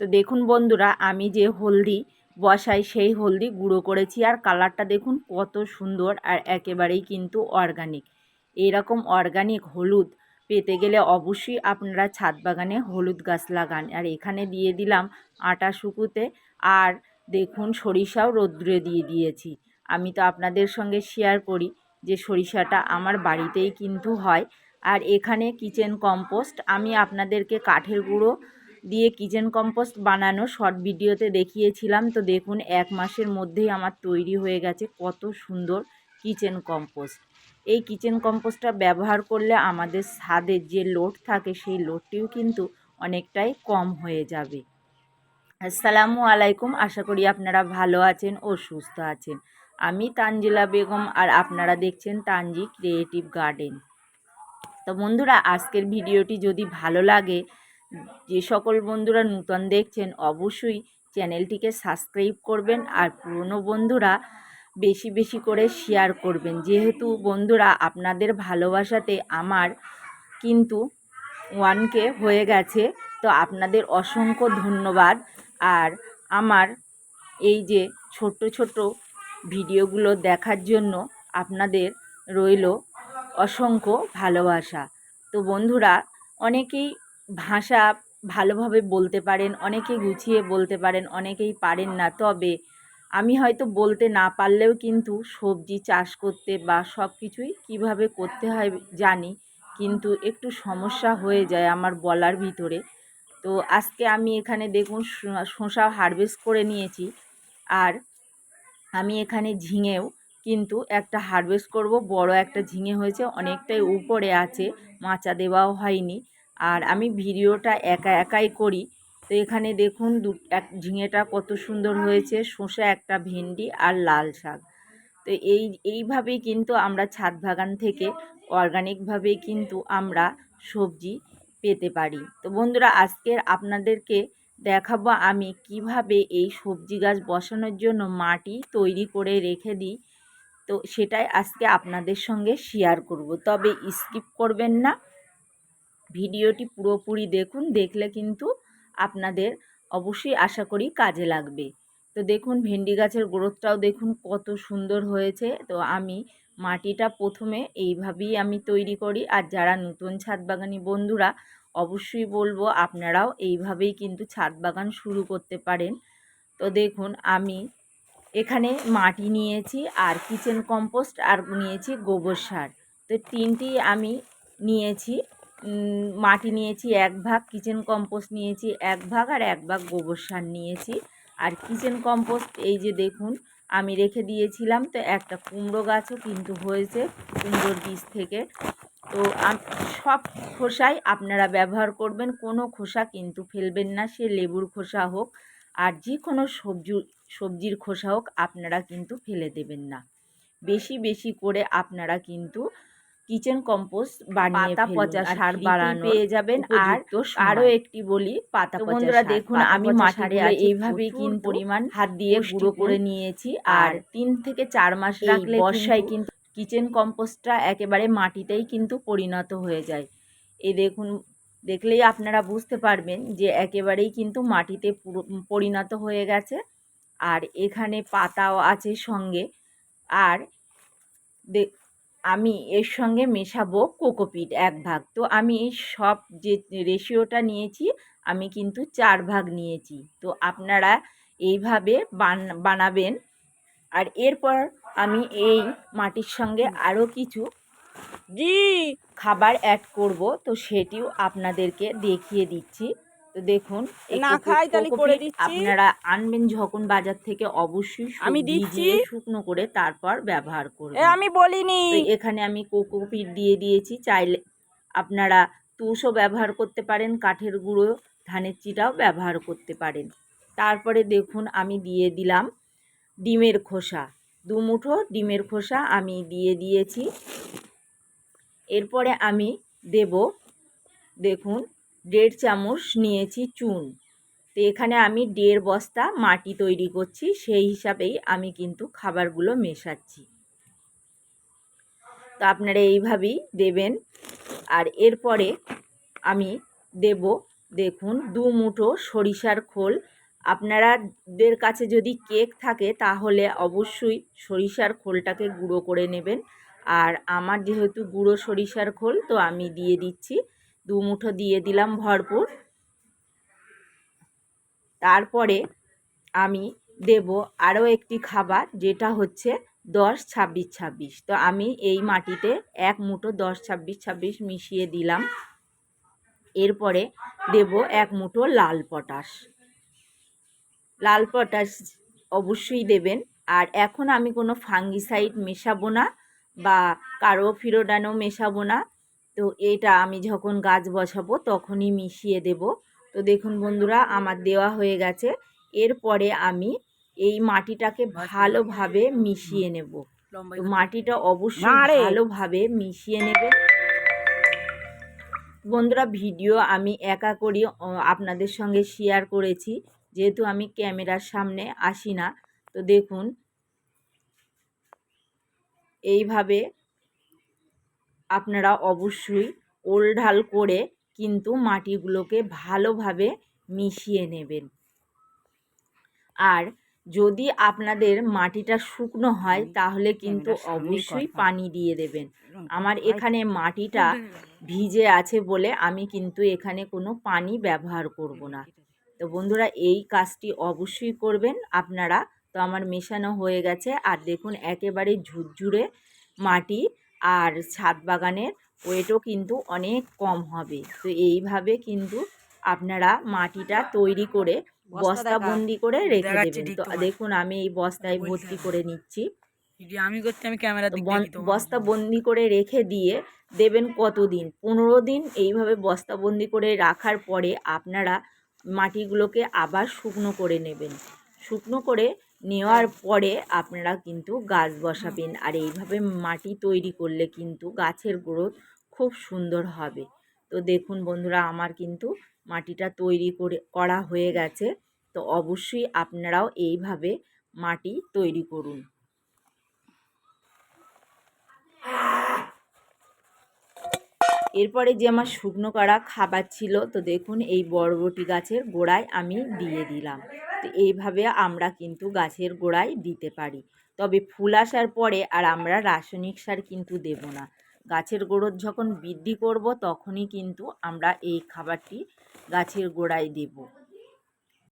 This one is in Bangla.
তো দেখুন বন্ধুরা, আমি যে হলদি বসাই, সেই হলদি গুঁড়ো করেছি আর কালারটা দেখুন কত সুন্দর আর একেবারেই কিন্তু অর্গানিক এইরকম অর্গানিক হলুদ পেতে গেলে অবশ্যই আপনারা ছাদ বাগানে হলুদ গাছ লাগান। আর এখানে দিয়ে দিলাম আটা শুকুতে আর দেখুন সরিষাও রোদ্রে দিয়ে দিয়েছি। আমি তো আপনাদের সঙ্গে শেয়ার করি যে সরিষাটা আমার বাড়িতেই কিন্তু হয়। আর এখানে কিচেন কম্পোস্ট আমি আপনাদেরকে কাঠের গুঁড়ো দিয়ে কিচেন কম্পোস্ট বানানো শর্ট ভিডিওতে দেখিয়েছিলাম। তো দেখুন, এক মাসের মধ্যেই আমার তৈরি হয়ে গেছে কত সুন্দর কিচেন কম্পোস্ট। এই কিচেন কম্পোস্টটা ব্যবহার করলে আমাদের ছাদের যে লোড থাকে, সেই লোডটিও কিন্তু অনেকটাই কম হয়ে যাবে। আসসালামু আলাইকুম, আশা করি আপনারা ভালো আছেন ও সুস্থ আছেন। আমি তানজিলা বেগম আর আপনারা দেখছেন তানজি ক্রিয়েটিভ গার্ডেন। তো বন্ধুরা, আজকের ভিডিওটি যদি ভালো লাগে যে সকল বন্ধুরা নূতন দেখছেন, অবশ্যই চ্যানেলটিকে সাবস্ক্রাইব করবেন আর পুরনো বন্ধুরা বেশি বেশি করে শেয়ার করবেন। যেহেতু বন্ধুরা আপনাদের ভালোবাসাতে আমার কিন্তু ওয়ানকে হয়ে গেছে, তো আপনাদের অসংখ্য ধন্যবাদ। আর আমার এই যে ছোট্ট ছোট্ট ভিডিওগুলো দেখার জন্য আপনাদের রইল অসংখ্য ভালোবাসা। তো বন্ধুরা, অনেকেই ভাষা ভালোভাবে বলতে পারেন, অনেকে গুছিয়ে বলতে পারেন, অনেকেই পারেন না। তবে আমি হয়তো বলতে না পারলেও কিন্তু সবজি চাষ করতে বা সব কিছুই কীভাবে করতে হয় জানি, কিন্তু একটু সমস্যা হয়ে যায় আমার বলার ভিতরে। তো আজকে আমি এখানে দেখুন শসা হারভেস্ট করে নিয়েছি। আর আমি এখানে ঝিঙেও কিন্তু একটা হারভেস্ট করব। বড় একটা ঝিঙে হয়েছে, অনেকটাই উপরে আছে, মাচা দেওয়াও হয়নি। আর আমি ভিডিওটা একা একাই করি। তো এখানে দেখুন দু, এক ঝিঙেটা কত সুন্দর হয়েছে। শসা একটা ভেন্ডি আর লাল শাক। তো এই, এইভাবেই কিন্তু আমরা ছাদ বাগান থেকে অর্গানিকভাবেই কিন্তু আমরা সবজি পেতে পারি। তো বন্ধুরা, আজকের আপনাদেরকে দেখাবো আমি কীভাবে এই সবজি গাছ বসানোর জন্য মাটি তৈরি করে রেখে দিই। তো সেটাই আজকে আপনাদের সঙ্গে শেয়ার করব। তবে স্কিপ করবেন না। ভিডিওটি পুরোপুরি দেখুন, দেখলে কিন্তু আপনাদের অবশ্যই আশা করি কাজে লাগবে। তো দেখুন, ভেন্ডি গাছের গ্রোথটাও দেখুন কত সুন্দর হয়েছে। তো আমি মাটিটা প্রথমে এইভাবেই আমি তৈরি করি। আর যারা নতুন ছাদ বাগানি বন্ধুরা, অবশ্যই বলব আপনারাও এইভাবেই কিন্তু ছাদ বাগান শুরু করতে পারেন। তো দেখুন, আমি এখানে মাটি নিয়েছি আর কিচেন কম্পোস্ট আর নিয়েছি গোবর সার। তো তিনটি আমি নিয়েছি। মাটি নিয়েছি, এক ভাগ কিচেন কম্পোস্ট নিয়েছি, এক ভাগ আর এক ভাগ গোবর সার নিয়েছি। আর কিচেন কম্পোস্ট এই যে দেখুন, আমি রেখে দিয়েছিলাম, তো একটা কুমড়ো গাছও কিন্তু হয়েছে কুমড়োর বীজ থেকে। তো সব খোসাই আপনারা ব্যবহার করবেন, কোনো খোসা কিন্তু ফেলবেন না, সে লেবুর খোসা হোক আর যে কোনো সবজি, সবজির খোসা হোক, আপনারা কিন্তু ফেলে দেবেন না। বেশি বেশি করে আপনারা কিন্তু কিচেন কম্পোস্ট বানিয়ে পাতা পচা সার বাড়ানো পেয়ে যাবেন। আর আরও একটি বলি পাতা বন্ধুরা দেখুন আমি মাঠারে এইভাবেই কিন পরিমাণ হাত দিয়ে গুঁড়ো করে নিয়েছি। আর তিন থেকে চার মাস রাখলে বর্ষায় কিন্তু কিচেন কম্পোস্টটা একেবারে মাটিতেই কিন্তু পরিণত হয়ে যায়। এই দেখুন দেখলেই আপনারা বুঝতে পারবেন যে একেবারেই কিন্তু মাটিতে পরিণত হয়ে গেছে। আর এখানে পাতাও আছে সঙ্গে। আর আমি এর সঙ্গে মেশাবো কোকোপিট এক ভাগ। তো আমি সব যে রেশিওটা নিয়েছি আমি কিন্তু চার ভাগ নিয়েছি। তো আপনারা এইভাবে বান বানাবেন। আর এরপর আমি এই মাটির সঙ্গে আরও কিছু খাবার অ্যাড করব। তো সেটিও আপনাদেরকে দেখিয়ে দিচ্ছি। তো দেখুন না খাই তাহলে করে দিচ্ছি। আপনারা আনবেন যখন বাজার থেকে অবশ্যই আমি দিচ্ছি। শুকনো করে তারপর ব্যবহার করবেন। আমি বলিনি। এখানে আমি কোকোপিট দিয়ে দিয়েছি। চাইলে আপনারা তুষও ব্যবহার করতে পারেন কাঠের গুঁড়ো ধানের চিটাও ব্যবহার করতে পারেন। তারপরে দেখুন আমি দিয়ে দিলাম ডিমের খোসা। দু মুঠো ডিমের খোসা আমি দিয়ে দিয়েছি। এরপরে আমি দেব দেখুন দেড় চামচ নিয়েছি চুন। তো এখানে আমি দেড় বস্তা মাটি তৈরি করছি, সেই হিসাবেই আমি কিন্তু খাবারগুলো মেশাচ্ছি। তো আপনারা এইভাবেই দেবেন। আর এরপরে আমি দেব, দেখুন, দু মুঠো সরিষার খোল। আপনারাদের কাছে যদি কেক থাকে, তাহলে অবশ্যই সরিষার খোলটাকে গুঁড়ো করে নেবেন। আর আমার যেহেতু গুঁড়ো সরিষার খোল, তো আমি দিয়ে দিচ্ছি। দু মুঠো দিয়ে দিলাম ভরপুর। তারপরে আমি দেব আরও একটি খাবার, যেটা হচ্ছে দশ ছাব্বিশ ছাব্বিশ। তো আমি এই মাটিতে এক মুঠো দশ ছাব্বিশ ছাব্বিশ মিশিয়ে দিলাম। এরপরে দেব এক মুঠো লাল পটাশ। লাল পটাশ অবশ্যই দেবেন। আর এখন আমি কোনো ফাঙ্গিসাইড মেশাবো না বা কারও ফিরোডানো মেশাবো না। তো এটা আমি যখন গাছ বসাবো তখনই মিশিয়ে দেব। তো দেখুন বন্ধুরা আমার দেওয়া হয়ে গেছে। এরপরে আমি এই মাটিটাকে ভালোভাবে মিশিয়ে নেব। তো মাটিটা অবশ্যই ভালোভাবে মিশিয়ে নেবেন বন্ধুরা ভিডিও আমি একা করি আপনাদের সঙ্গে শেয়ার করেছি। যেহেতু আমি ক্যামেরার সামনে আসি না। তো দেখুন এইভাবে আপনারা অবশ্যই ওলঢাল করে কিন্তু মাটিগুলোকে ভালোভাবে মিশিয়ে নেবেন। আর যদি আপনাদের মাটিটা শুকনো হয় তাহলে কিন্তু অবশ্যই পানি দিয়ে দেবেন। আমার এখানে মাটিটা ভিজে আছে বলে আমি কিন্তু এখানে কোনো পানি ব্যবহার করব না। তো বন্ধুরা এই কাজটি অবশ্যই করবেন। আপনারা তো আমার মেশানো হয়ে গেছে। আর দেখুন একেবারে ঝুরঝুরে মাটি আর ছাদ বাগানের ওয়েটও কিন্তু অনেক কম হবে। তো এইভাবে কিন্তু আপনারা মাটিটা তৈরি করে বস্তা বন্দি করে রেখে দেবেন। তো দেখুন আমি এই বস্তায় ভর্তি করে নিচ্ছি। আমি করছি আমি ক্যামেরা বস্তা বন্দি করে রেখে দিয়ে দেবেন কতদিন? পনেরো দিন এইভাবে বস্তা বন্দি করে রাখার পরে আপনারা মাটিগুলোকে আবার শুকনো করে নেবেন। শুকনো করে নেওয়ার পরে আপনারা কিন্তু গাছ বসাবেন। আর এইভাবে মাটি তৈরি করলে কিন্তু গাছের গ্রোথ খুব সুন্দর হবে। তো দেখুন বন্ধুরা আমার কিন্তু মাটিটা তৈরি করে করা হয়ে গেছে। তো অবশ্যই আপনারাও এইভাবে মাটি তৈরি করুন। এরপরে যে আমার শুকনো করা খাবার ছিল তো দেখুন এই বরবটি গাছের গোড়ায় আমি দিয়ে দিলাম। তো এইভাবে আমরা কিন্তু গাছের গোড়ায় দিতে পারি। তবে ফুল আসার পরে আর আমরা রাসায়নিক সার কিন্তু দেব না। গাছের গোড়োর যখন বৃদ্ধি করব তখনই কিন্তু আমরা এই খাবারটি গাছের গোড়ায় দেব।